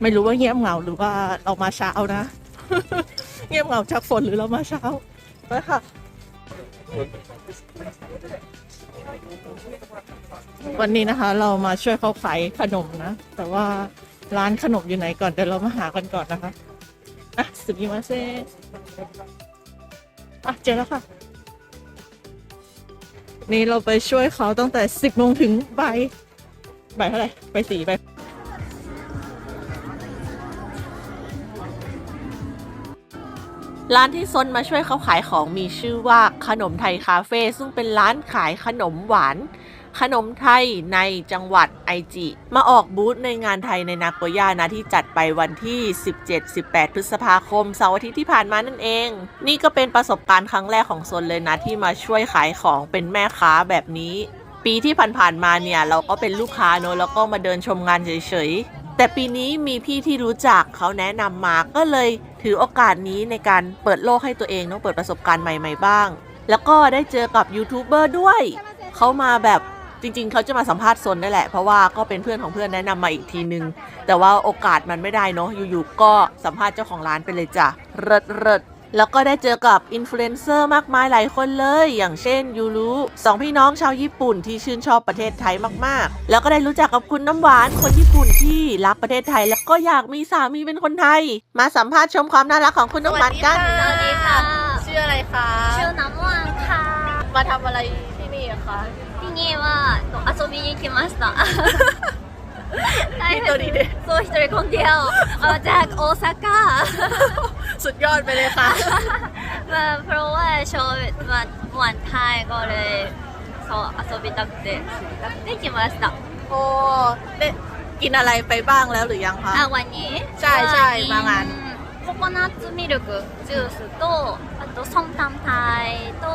ไม่รู้ว่าเงียบเหงาหรือว่าเรามาเช้านะ เงียบเหงาจากฝนหรือเรามาเช้าไปค่ะวันนี้นะคะ เรามาช่วยเขาขายขนมนะ แต่ว่าร้านขนมอยู่ไหนก่อนเดี๋ยวเรามาหากันก่อนนะคะอะสุกิมาเซ่อะเจอแล้วค่ะ นี่เราไปช่วยเขาตั้งแต่สิบโมงถึงบ่ายบ่ายเท่าไหร่ไปสี่บ่าย ร้านที่ซนมาช่วยเขาขายของมีชื่อว่าขนมไทยคาเฟ่ซึ่งเป็นร้านขายขนมหวาน ขนมไทยในจังหวัดไอจิ มาออกบูธในงานไทยในนาโกย่านะที่จัดไปวันที่ 17-18 พฤษภาคมเสาร์อาทิตย์ที่ผ่านมานั่นเอง นี่ก็เป็นประสบการณ์ครั้งแรกของซนเลยนะที่มาช่วยขายของเป็นแม่ค้าแบบนี้ ปีที่ผ่านๆมาเนี่ยเราก็เป็นลูกค้าเนอะแล้วก็มาเดินชมงานเฉยๆ แต่ปีนี้มีพี่ที่รู้จักเขาแนะนำมาก็เลยถือโอกาสนี้ในการเปิดโลกให้ตัวเองเนอะเปิดประสบการณ์ใหม่ ๆ บ้าง แล้วก็ได้เจอกับยูทูบเบอร์ด้วย เขามาแบบจริง ๆ เขาจะมาสัมภาษณ์ซนได้แหละ เพราะว่าก็เป็นเพื่อนของเพื่อนแนะนำมาอีกทีนึง แต่ว่าโอกาสมันไม่ได้เนาะอยู่ๆก็สัมภาษณ์เจ้าของร้านไปเลยจ้ะเริดเริด แล้วก็ได้เจอกับอินฟลูเอนเซอร์มากมายหลายคนเลย อย่างเช่นยูรุสองพี่น้องชาวญี่ปุ่นที่ชื่นชอบประเทศไทยมากๆ แล้วก็ได้รู้จักกับคุณน้ำหวานคนญี่ปุ่นที่รักประเทศไทย แล้วก็อยากมีสามีเป็นคนไทย มาสัมภาษณ์ชมความน่ารักของคุณน้ำหวานกัน สวัสดีค่ะ ชื่ออะไรคะ ชื่อน้ำว่างค่ะ มาทำอะไรที่นี่อะคะ ที่นี่はと遊びに来ました。 一人でそう一人คนเดียวเอ่อจากโอซาก้า สุดยอดไปเลยค่ะ มาเพราะว่าชอบมาวันไทยก็เลยそう遊びたくて遊びたくて来ました โอ้ได้กินอะไรไปบ้างแล้วหรือยังคะ あวันนี้ ใช่ใช่มางาน โคโคนัทミルクジュースとあとソンタンタイと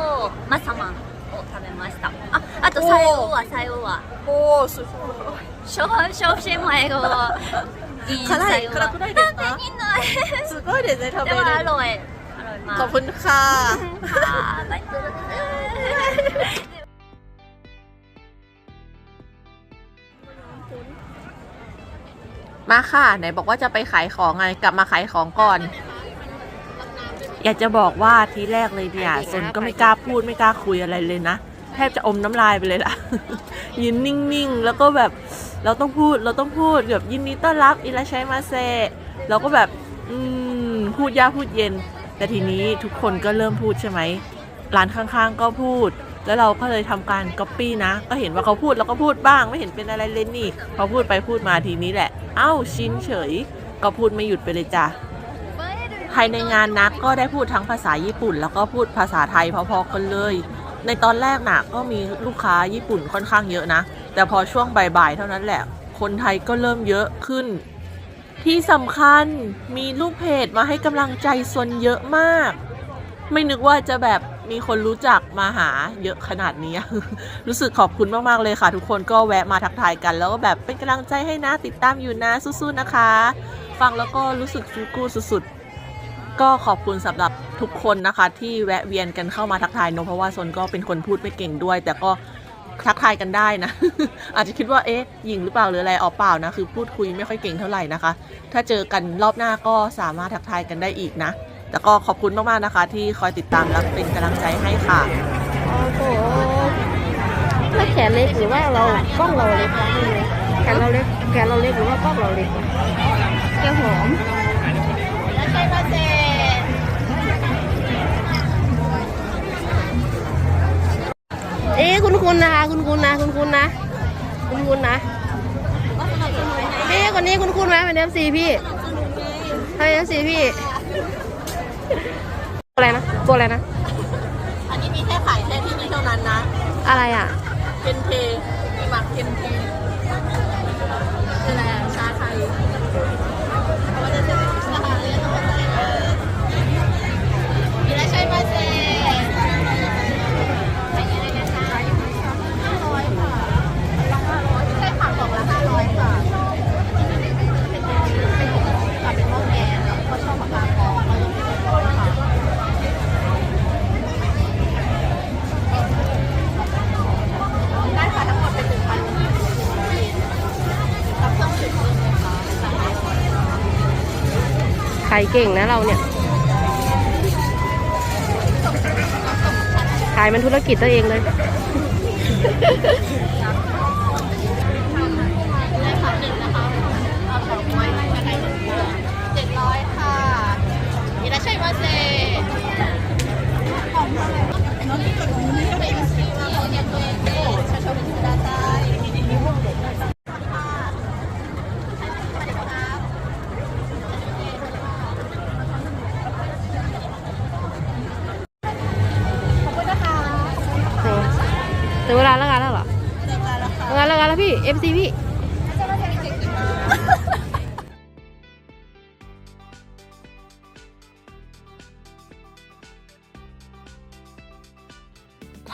マサマン を食べましたああと最後は最後は โอ้สุด 小小心も英語はいい辛い最後は辛くないですかいいないすごいですね食べでもれるアロエアロエマขอบคุณค่ะ はバイト มาค่ะ ไหนบอกว่าจะไปขายของไง กลับมาขายของก่อน อยากจะบอกว่าทีแรกเลยเนี่ยสนก็ไม่กล้าพูดไม่กล้าคุยอะไรเลยนะแทบจะอมน้ำลายไปเลยล่ะ ยืนนิ่งๆ แล้วก็แบบเราต้องพูดเราต้องพูดแบบยินดีต้อนรับอิราชัยมาเซเราก็แบบอืมพูดยากพูดเย็น แต่ทีนี้ทุกคนก็เริ่มพูดใช่ไหมร้านข้างๆก็พูด แล้วเราก็เลยทำการก๊อปปี้นะ ก็เห็นว่าเขาพูดเราก็พูดบ้างไม่เห็นเป็นอะไรเลยนี่พอพูดไปพูดมาทีนี้แหละ เอ้าชินเฉย ก็พูดไม่หยุดไปเลยจ้ะ ภายในงานนะก็ได้พูดทั้งภาษาญี่ปุ่น แล้วก็พูดภาษาไทยพอๆกันเลย ในตอนแรกน่ะก็มีลูกค้าญี่ปุ่นค่อนข้างเยอะนะ แต่พอช่วงบ่ายๆเท่านั้นแหละ คนไทยก็เริ่มเยอะขึ้น ที่สำคัญมีลูกเพจมาให้กำลังใจซนเยอะมาก ไม่นึกว่าจะแบบมีคนรู้จักมาหาเยอะขนาดนี้ รู้สึกขอบคุณมาก ๆ เลยค่ะ ทุกคนก็แวะมาทักทายกัน แล้วก็แบบเป็นกำลังใจให้นะ ติดตามอยู่นะสู้ๆนะคะ ฟังแล้วก็รู้สึกฟูกูสุดๆ ก็ขอบคุณสำหรับทุกคนนะคะ ที่แวะเวียนกันเข้ามาทักทายเนอะเพราะว่าซนก็เป็นคนพูดไม่เก่งด้วย แต่ก็ทักทายกันได้นะ อาจจะคิดว่าเอ๊ะหญิงหรือเปล่าหรืออะไรอ๋อเปล่านะคือพูดคุยไม่ค่อยเก่งเท่าไหร่นะคะ ถ้าเจอกันรอบหน้าก็สามารถทักทายกันได้อีกนะ แต่ก็ขอบคุณมากๆนะคะ ที่คอยติดตามและเป็นกำลังใจให้ค่ะโอ้โหแล้วแขนเล็กหรือว่าเรากล้องเราเล็กวะแขนเราเล็กแขนเราเล็กหรือว่ากล้องเราเล็กวะแก้วหอม คุณคุณนะคะ คุณคุณนะ คุณคุณนะ คุณคุณนะเอ๊ะคนนี้คุณคุณไหมเป็นเอฟซีพี่ใช่เอฟซีพี่อะไรนะตัวอะไรนะ อันนี้มีแค่ขายแค่ที่นี่เท่านั้นนะ อะไรอะเทนเทมีหมักเทนเทคืออะไรอะชาไทยายเก่งนะเราเนี่ย ขายมันธุรกิจตัวเองเลย ถึงเวลาแล้วกันแล้วเหรอเวลาแล้วกันแล้วพี่ MC พี่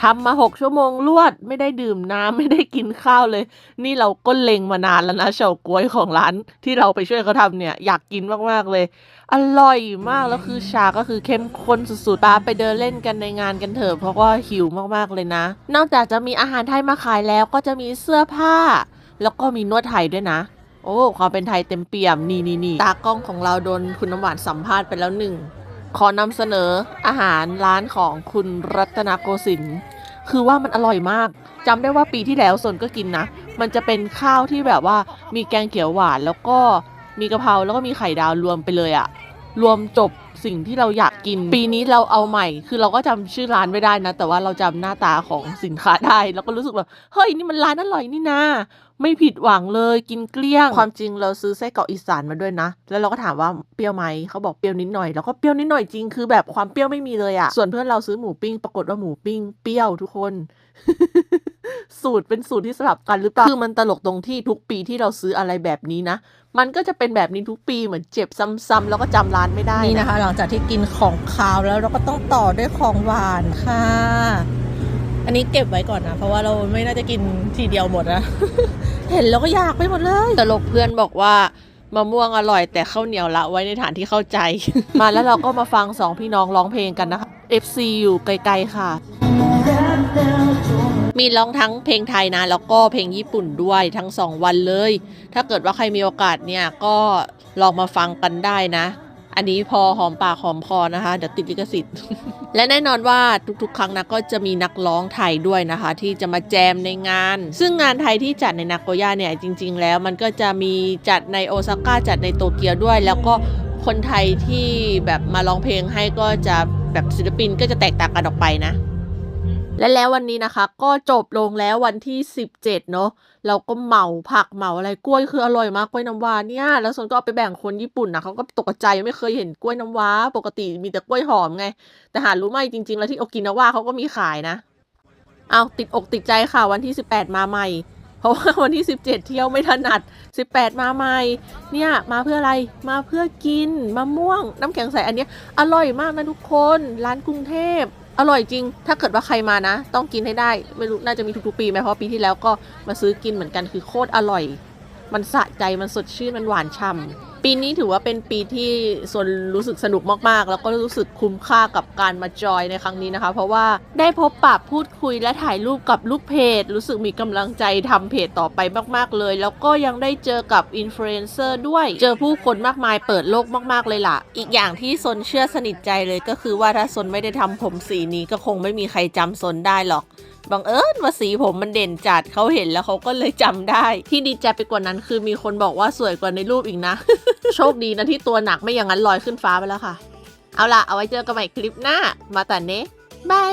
ทำมาหกชั่วโมงรวด ไม่ได้ดื่มน้ำไม่ได้กินข้าวเลย นี่เราก็เล็งมานานแล้วนะเฉาก๊วยของร้านที่เราไปช่วยเขาทำเนี่ย อยากกินมากๆเลย อร่อยมากแล้วคือชาก็คือเข้มข้นสุดๆป้าไปเดินเล่นกันในงานกันเถอะเพราะว่าหิวมากๆเลยนะ นอกจากจะมีอาหารไทยมาขายแล้วก็จะมีเสื้อผ้า แล้วก็มีนวดไทยด้วยนะโอ้ความเป็นไทยเต็มเปี่ยมนี่นี่นี่ตากล้องของเราโดนคุณน้ำหวานสัมภาษณ์ไปแล้วหนึ่ง ขอนำเสนออาหารร้านของคุณรัตนโกสินทร์คือว่ามันอร่อยมากจำได้ว่าปีที่แล้วสนก็กินนะ มันจะเป็นข้าวที่แบบว่ามีแกงเขียวหวานแล้วก็มีกะเพราแล้วก็มีไข่ดาวรวมไปเลยอะรวมจบสิ่งที่เราอยากกิน ปีนี้เราเอาใหม่ คือเราก็จำชื่อร้านไม่ได้นะ แต่ว่าเราจำหน้าตาของสินค้าได้ แล้วก็รู้สึกแบบเฮ้ยนี่มันร้านอร่อยนี่นา ไม่ผิดหวังเลยกินเกลี้ยง ความจริงเราซื้อไส้กรอกอีสานมาด้วยนะ แล้วเราก็ถามว่าเปรี้ยวไหมเขาบอกเปรี้ยวนิดหน่อยแล้วก็เปรี้ยวนิดหน่อยจริงคือแบบความเปรี้ยวไม่มีเลยอะส่วนเพื่อนเราซื้อหมูปิ้งปรากฏว่าหมูปิ้งเปรี้ยวทุกคน สูตรเป็นสูตรที่สลับกันหรือเปล่าคือมันตลกตรงที่ทุกปีที่เราซื้ออะไรแบบนี้นะมันก็จะเป็นแบบนี้ทุกปีเหมือนเจ็บซ้ำๆแล้วก็จำร้านไม่ได้นี่นะคะ หลังจากที่กินของคาวแล้วเราก็ต้องต่อด้วยของหวานค่ะ อันนี้เก็บไว้ก่อนนะ เพราะว่าเราไม่น่าจะกินทีเดียวหมดนะ เห็นแล้วก็อยากไปหมดเลยตลกเพื่อนบอกว่ามะม่วงอร่อย แต่ข้าวเหนียวละไว้ในฐานที่เข้าใจ มาแล้วเราก็มาฟังสองพี่น้องร้องเพลงกันนะคะ FC อยู่ไกลๆค่ะ มีร้องทั้งเพลงไทยนะ แล้วก็เพลงญี่ปุ่นด้วยทั้งสองวันเลย ถ้าเกิดว่าใครมีโอกาสเนี่ยก็ลองมาฟังกันได้นะ อันนี้พอหอมปากหอมคอนะคะ เดี๋ยวติดลิขสิทธิ์ และแน่นอนว่าทุกๆ ครั้งนะก็จะมีนักร้องไทยด้วยนะคะ ที่จะมาแจมในงาน ซึ่งงานไทยที่จัดในนาโกย่าเนี่ยจริง ๆ แล้วมันก็จะมีจัดในโอซาก้าจัดในโตเกียวด้วย แล้วก็คนไทยที่แบบมาร้องเพลงให้ก็จะแบบศิลปินก็จะแตกต่างกันออกไปนะ และแล้ววันนี้นะคะ ก็จบลงแล้ววันที่ 17 เนอะเราก็เหมาผักเหมาอะไรกล้วยคืออร่อยมากกล้วยน้ำว้าเนี่ย แล้วส่วนก็เอาไปแบ่งคนญี่ปุ่นนะเขาก็ตกใจไม่เคยเห็นกล้วยน้ำว้า ปกติมีแต่กล้วยหอมไง แต่หารู้ไหมจริง ๆ แล้วที่โอกินาวาเขาก็มีขายนะเอาติดอกติดใจค่ะวันที่ 18 มาใหม่ เพราะว่าวันที่ 17 เที่ยวไม่ถนัด 18 มาใหม่ เนี่ยมาเพื่ออะไรมาเพื่อกินมะม่วง น้ำแข็งใสอันนี้อร่อยมากนะทุกคน ร้านกรุงเทพ อร่อยจริง ถ้าเกิดว่าใครมานะ ต้องกินให้ได้ ไม่รู้น่าจะมีทุกๆปีไหมเพราะปีที่แล้วก็มาซื้อกินเหมือนกันคือโคตรอร่อย มันสะใจมันสดชื่นมันหวานฉ่ำ ปีนี้ถือว่าเป็นปีที่ส่วนรู้สึกสนุกมากๆ แล้วก็รู้สึกคุ้มค่ากับการมาจอยในครั้งนี้นะคะ เพราะว่าได้พบปะพูดคุยและถ่ายรูปกับลูกเพจ รู้สึกมีกำลังใจทำเพจต่อไปมาก ๆ เลย แล้วก็ยังได้เจอกับอินฟลูเอนเซอร์ด้วย เจอผู้คนมากมายเปิดโลกมาก ๆ เลยล่ะ อีกอย่างที่ซนเชื่อสนิทใจเลยก็คือว่าถ้าซนไม่ได้ทำผมสีนี้ก็คงไม่มีใครจำซนได้หรอก บังเอิญว่าสีผมมันเด่นจัดเขาเห็นแล้วเขาก็เลยจำได้ ที่ดีใจไปกว่านั้นคือมีคนบอกว่าสวยกว่าในรูปอีกนะ โชคดีนะที่ตัวหนักไม่อย่างนั้นลอยขึ้นฟ้าไปแล้วค่ะ เอาล่ะ เอาไว้เจอกันใหม่คลิปหน้า มาแต่เนะบาย